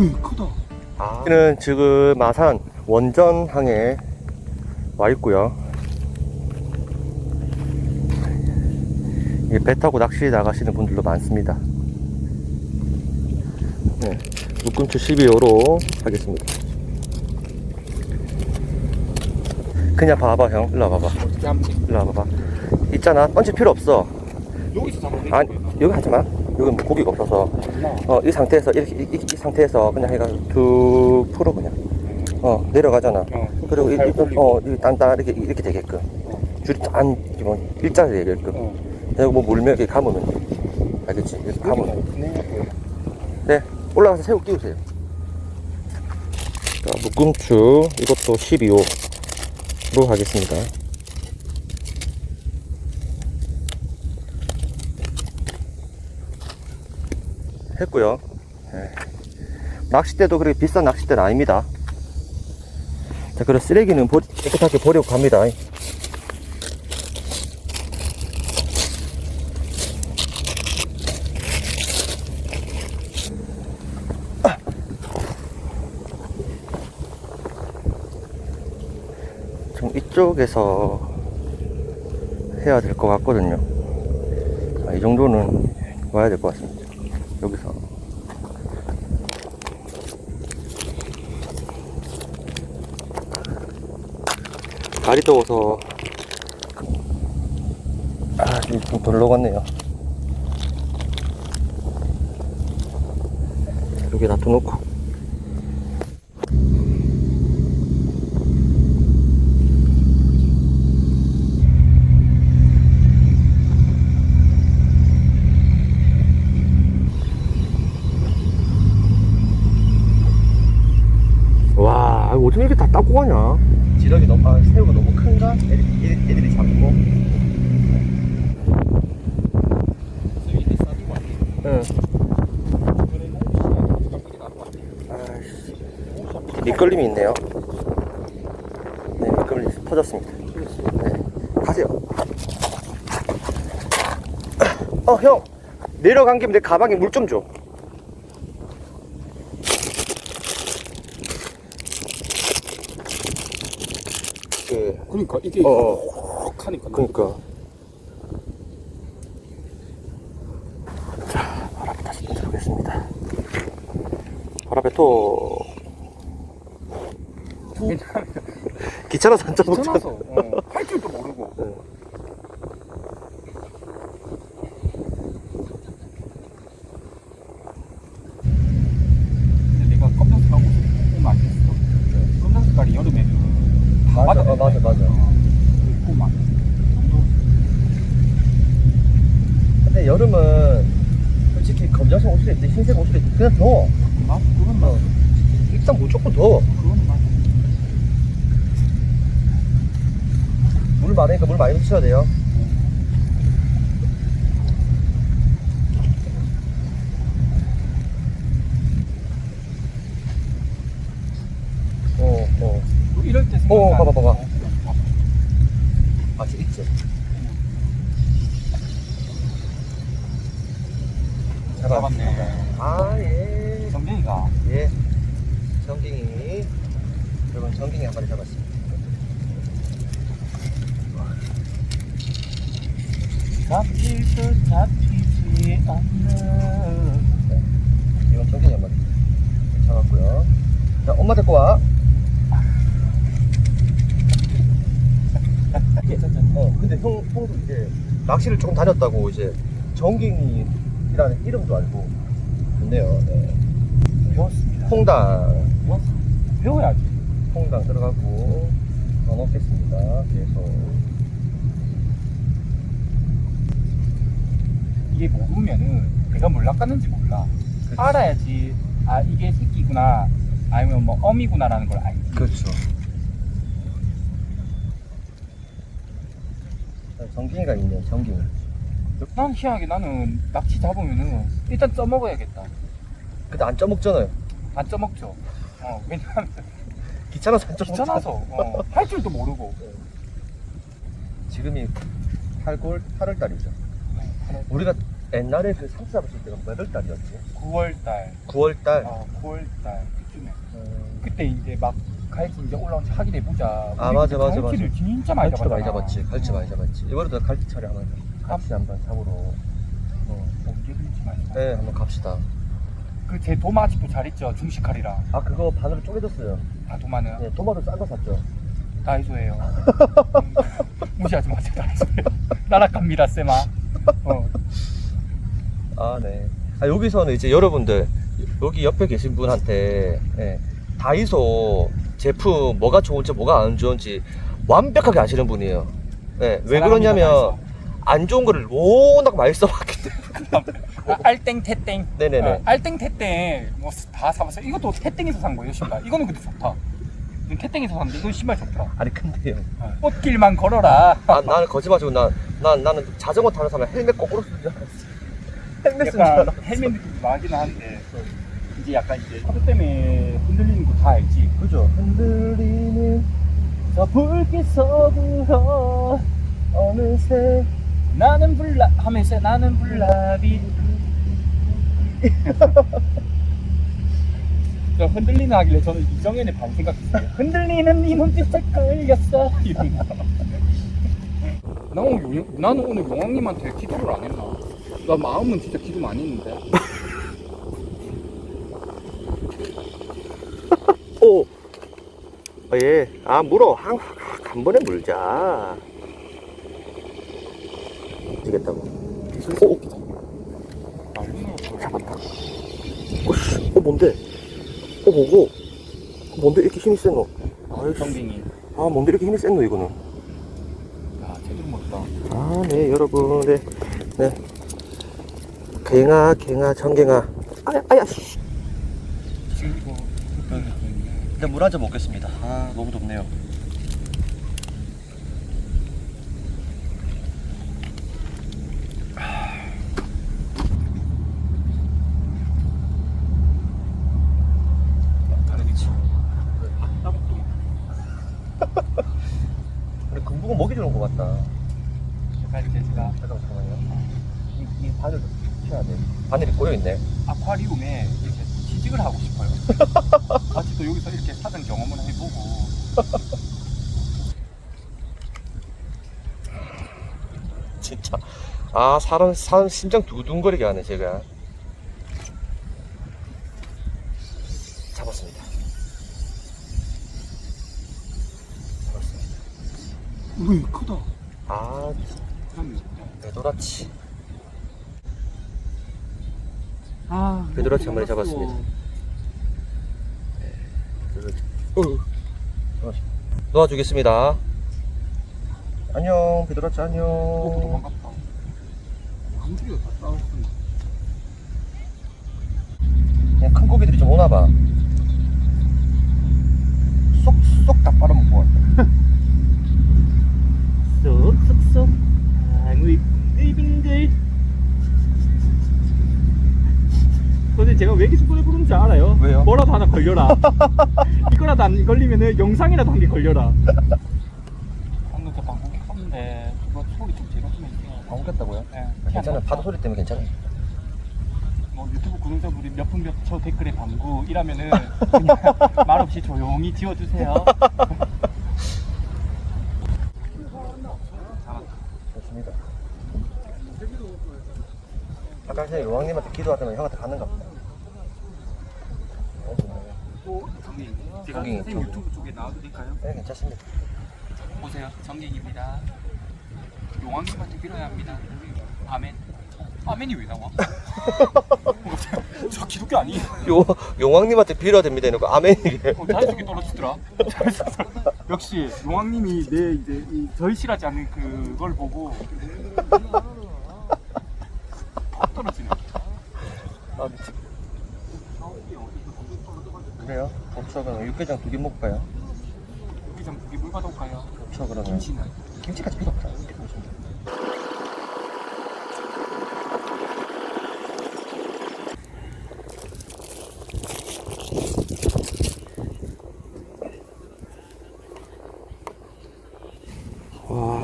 어이 크다. 아. 여기는 지금 마산 원전항에 와 있고요. 배 타고 낚시 나가시는 분들도 많습니다. 네, 묶음추 12호로 하겠습니다. 그냥 봐봐 형, 일로 와봐봐? 일로 와봐봐. 있잖아, 펀치 필요 없어. 여기서 잡아도 돼. 아니, 여기 하지 마. 여기 고기가 없어서. 어, 이 상태에서, 이렇게, 이, 이- 이 상태에서 그냥 해가 툭 풀어, 그냥. 어, 내려가잖아. 어. 그리고 이, 발 이, 돌리고. 어, 이 딴딴 이렇게, 이렇게 되게끔. 줄이 딴, 뭐, 일자로 되게끔. 어. 그리고 뭐 물면 이렇게 감으면 돼. 알겠지? 이렇게 감으면. 없네. 네, 올라가서 새우 끼우세요. 자, 묶음추, 이것도 12호로 하겠습니다. 했고요. 네. 낚싯대도 그렇게 비싼 낚싯대는 아닙니다. 자, 그리고 쓰레기는 버- 깨끗하게 버리고 갑니다. 좀 이쪽에서 해야 될 것 같거든요. 아, 이 정도는 와야 될 것 같습니다. 여기서. 다리 더워서 아, 이좀 덜러 갔네요. 여기 놔둬놓고 어떻게 이렇게 다 닦고 가냐? 지렁이 너무, 아, 새우가 너무 큰가? 애들이, 애들이, 애들이 잡고. 응. 미끌림이 있네요. 네, 미끌림이 터졌습니다. 네, 가세요. 어, 형! 내려간 김에 내 가방에 물 좀 줘. 그, 그러니까 이게 어, 어. 헉 하니까. 그니까. 자, 발 앞에 다시 던져보겠습니다. 발 앞에 또, 귀찮아서 안 귀찮아서 쪄먹잖아. 어, 할 줄도 모르고. 응. 근데 내가 검정 색깔 옷을 입고 안 됐어. 검정 색깔이 여름에는 다 맞아, 맞아. 어, 맞아, 맞아. 만 정도. 근데 여름은 솔직히 검정색 옷을 입든 흰색 옷을 입든 그냥 더워. 아, 그건 맞아. 일단 무조건 더워. 그건 맞아. 물 많으니까 물 많이 묻혀야 돼요. 어, 어. 때 생각. 어, 봐봐, 봐봐. 아, 있지. 잡았네. 아, 예. 정진이가 예. 정갱이. 여러분, 정갱이 한 마리 잡았습니다. 잡힐 듯 잡히지 않는. 이건 정갱이 한 마리. 잡았고요. 자, 엄마 데리고 와. 괜찮잖아. 어, 근데 형, 형도 이제 낚시를 조금 다녔다고 이제 정갱이라는 이름도 알고 좋네요. 네. 배웠습니다. 홍당, 배웠어. 배워야지. 홍당 들어가고 더 넣겠습니다. 계속. 이게 모르면은 내가 뭘 낚았는지 몰라. 알아야지. 아 이게 새끼구나. 아니면 뭐 어미구나라는 걸 알지. 그렇죠. 정갱이가 있네요. 정갱이. 난 희한하게 나는 낚시 잡으면은 일단 쪄먹어야겠다. 근데 안 쪄먹잖아요. 안 쪄먹죠. 어 왜냐면 귀찮아서 안 쪄먹잖아. 귀찮아서 어, 할 줄도 모르고. 지금이 8골 8월 달이죠. 어, 우리가 옛날에 그 삼수 잡았을 때가 몇 월 달이었지? 9월달 9월달. 어 9월달 그쯤에 그때 이제 막 갈치 이제 올라온 지 확인해 보자 아, 맞아, 맞아, 갈치를 진짜 많이 갈치도 잡았잖아 많이 잡았지. 갈치 많이 잡았지. 이번에도 갈치 차례 한번 갈치 한번 잡으러. 어. 언제든지 많이 잡아 네, 한번 갑시다. 그제 도마 아직도 잘 있죠 중식 칼이랑 아 그거 반으로 쪼개졌어요. 다 도마는 네, 토마토 싼거 샀죠. 다이소예요 음, 무시하지 마세요 다이소예요 나락갑니다 쌤아 어. 아 네. 아 여기서는 이제 여러분들 여기 옆에 계신 분한테 예, 다이소 제품 뭐가 좋은지 뭐가 안 좋은지 완벽하게 아시는 분이에요. 예, 왜 그러냐면 안 좋은 거를 워낙 많이 써봤기 때문에. 아, 알땡 태땡 네네네. 어, 알땡 태땡 뭐 다 사봤어요 이것도 태땡에서 산 거예요 신발 이거는 근데 좋다 이건 태땡에서 샀는데 이건 신발 좋다 아니 근데요. 어. 꽃길만 걸어라 아 나는 거짓말치고 난, 난 나는 자전거 타는 사람 헬멧 거꾸로 쓰는 줄 알았어. 헬멧 쓰는 줄 알았어. 헬멧 느낌이 나긴 한데 이제 약간 이제 파도 때문에 흔들리는 거 다 알지? 그죠? 흔들리는 저 불빛 속으로 어느새 나는 불라 하면서 나는 불나비. 저 흔들리는 하길래 저는 이정현의 반 생각했어요. 흔들리는 네 눈빛에 끌렸어. 이런 거. 나 오늘, 용- 나는 오늘 용왕님한테 기도를 안 했나? 나 마음은 진짜 기도 많이 했는데 오. 어, 예. 아, 물어. 한, 한 번에 물자. 되겠다고. 오, 잡았다. 어, 씨. 어, 뭔데? 어, 뭐고? 어, 뭔데 이렇게 힘이 센 너? 아이씨. 아, 뭔데 이렇게 힘이 센 너, 이거는? 야 제대로 먹다 아, 네, 여러분. 네. 네. 갱아, 갱아, 정갱아. 아야, 아야, 씨. 지금 이거 보이네 일단 물 한 잔 먹겠습니다. 아, 너무 덥네요. 다르겠지 따먹도 우리 금붕어 먹이 주는 것 같다. 약간 이제 제가 잠깐, 잠깐만요. 이, 이 바늘 펴야 돼. 바늘이 꼬여 있네. 아쿠아리움에 취직을 하고 싶어요. 같이 또 여기서 이렇게 사전 경험을 해보고 진짜. 아, 사람, 사람 심장 두근거리게 하네, 제가. 잡았습니다. 잡았습니다. 우이 크다. 아, 배도라치. 아 베드로치 한 마리 잡았습니다. 어. 놓아주겠습니다. 안녕, 어, 안녕. 도망갔다. 다 싸웠어. 그냥 큰 고기들이 좀 오나봐. 쏙쏙 다 빨아먹고 왔다. 쏙쏙쏙 아무 이 빙글빙글. 근데 제가 왜 계속 노래 부르는지 알아요? 왜요? 뭐라도 하나 걸려라. 이거라도 안 걸리면은 영상이라도 한 개 걸려라. 방금 그 방송이 컸는데 그거 소리 좀 제가 좀 해주세요. 방귀꼈다고요? 네. 괜찮아요. 파도 소리 때문에 괜찮아요. 뭐 유튜브 구독자분이 몇 분 몇 초 댓글에 방구 이라면은 그냥 말없이 조용히 지워주세요. 좋습니다. 아까 전에 로왕님한테 기도하다가 형한테 갔는가 보다. 어, 정말요? 또 정갱 제가 정갱이 선생님 쪽. 유튜브 쪽에 나와도 될까요? 네, 괜찮습니다. 보세요 정갱입니다. 용왕님한테 빌어야 합니다. 아멘. 어, 아멘이 왜 나와? 저 기독교 아니에요? 요, 용왕님한테 빌어야 됩니다. 이러고 아멘이래. 어, 자연스럽게 떨어지더라. 역시 용왕님이 내 이제 이 절실하지 않은 그걸 보고 팍 떨어지네. 아, 미치. 그래요? 좋죠. 그럼 육개장 두 개 먹을까요? 여기 좀 고기 물 받아올까요? 좋죠, 그러면. 김치는 김치까지 필요 없다. 이렇게 보시면 돼요. 와,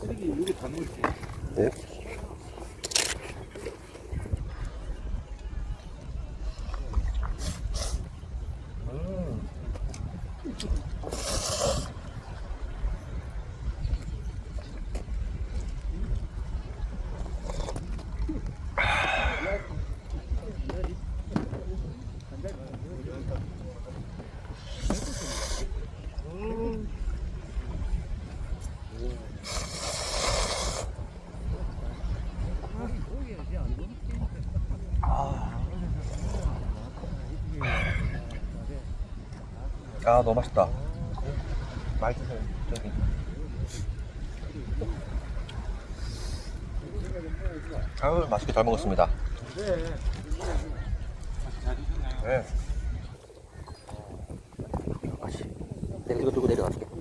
쓰레기 여기 다 넣을게. 맛있는데? 음. 아 너무 맛있다. 많이 드세요. 저기. 아유 맛있게 잘 먹었습니다. 네. 맛이. 내가 이거 들고 내려갈게.